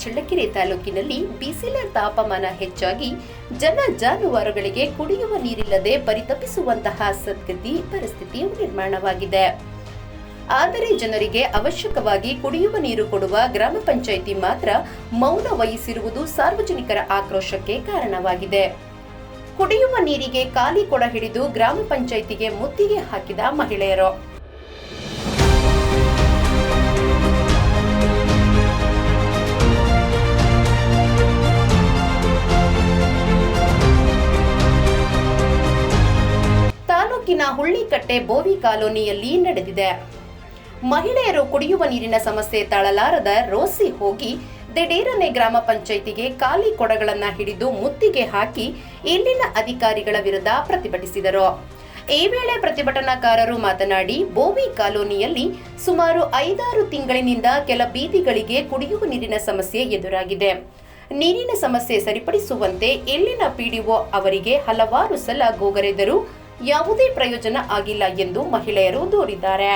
ಚಳ್ಳಕೆರೆ ತಾಲೂಕಿನಲ್ಲಿ ಬಿಸಿಲ ತಾಪಮಾನ ಹೆಚ್ಚಾಗಿ ಜನ ಜಾನುವಾರುಗಳಿಗೆ ಕುಡಿಯುವ ನೀರಿಲ್ಲದೆ ಪರಿತಪಿಸುವಂತಹ ಸದ್ಗತಿ, ಪರಿಸ್ಥಿತಿಯು ನಿರ್ಮಾಣವಾಗಿದೆ. ಆದರೆ ಜನರಿಗೆ ಅವಶ್ಯಕವಾಗಿ ಕುಡಿಯುವ ನೀರು ಕೊಡುವ ಗ್ರಾಮ ಪಂಚಾಯಿತಿ ಮಾತ್ರ ಮೌನ ವಹಿಸಿರುವುದು ಸಾರ್ವಜನಿಕರ ಆಕ್ರೋಶಕ್ಕೆ ಕಾರಣವಾಗಿದೆ. ಕುಡಿಯುವ ನೀರಿಗೆ ಖಾಲಿ ಕೊಡ ಹಿಡಿದು ಗ್ರಾಮ ಪಂಚಾಯಿತಿಗೆ ಮುತ್ತಿಗೆ ಹಾಕಿದ ಮಹಿಳೆಯರು. ತಾಲೂಕಿನ ಹುಳ್ಳಿಕಟ್ಟೆ ಬೋವಿ ಕಾಲೋನಿಯಲ್ಲಿ ನಡೆದಿದೆ. ಮಹಿಳೆಯರು ಕುಡಿಯುವ ನೀರಿನ ಸಮಸ್ಯೆ ತಳಲಾರದ ರೋಸಿ ಹೋಗಿ ದಿಢೀರನೆ ಗ್ರಾಮ ಪಂಚಾಯಿತಿಗೆ ಖಾಲಿ ಕೊಡಗಳನ್ನ ಹಿಡಿದು ಮುತ್ತಿಗೆ ಹಾಕಿ ಇಲ್ಲಿನ ಅಧಿಕಾರಿಗಳ ವಿರುದ್ಧ ಪ್ರತಿಭಟಿಸಿದರು. ಈ ವೇಳೆ ಪ್ರತಿಭಟನಾಕಾರರು ಮಾತನಾಡಿ, ಬೋವಿ ಕಾಲೋನಿಯಲ್ಲಿ ಸುಮಾರು ಐದಾರು ತಿಂಗಳಿನಿಂದ ಕೆಲ ಬೀದಿಗಳಿಗೆ ಕುಡಿಯುವ ನೀರಿನ ಸಮಸ್ಯೆ ಎದುರಾಗಿದೆ. ನೀರಿನ ಸಮಸ್ಯೆ ಸರಿಪಡಿಸುವಂತೆ ಇಲ್ಲಿನ ಪಿಡಿಒ ಅವರಿಗೆ ಹಲವಾರು ಸಲ ಗೋಗರೆದರೂ. ಯಾವುದೇ ಪ್ರಯೋಜನ ಆಗಿಲ್ಲ ಎಂದು ಮಹಿಳೆಯರು ದೂರಿದ್ದಾರೆ.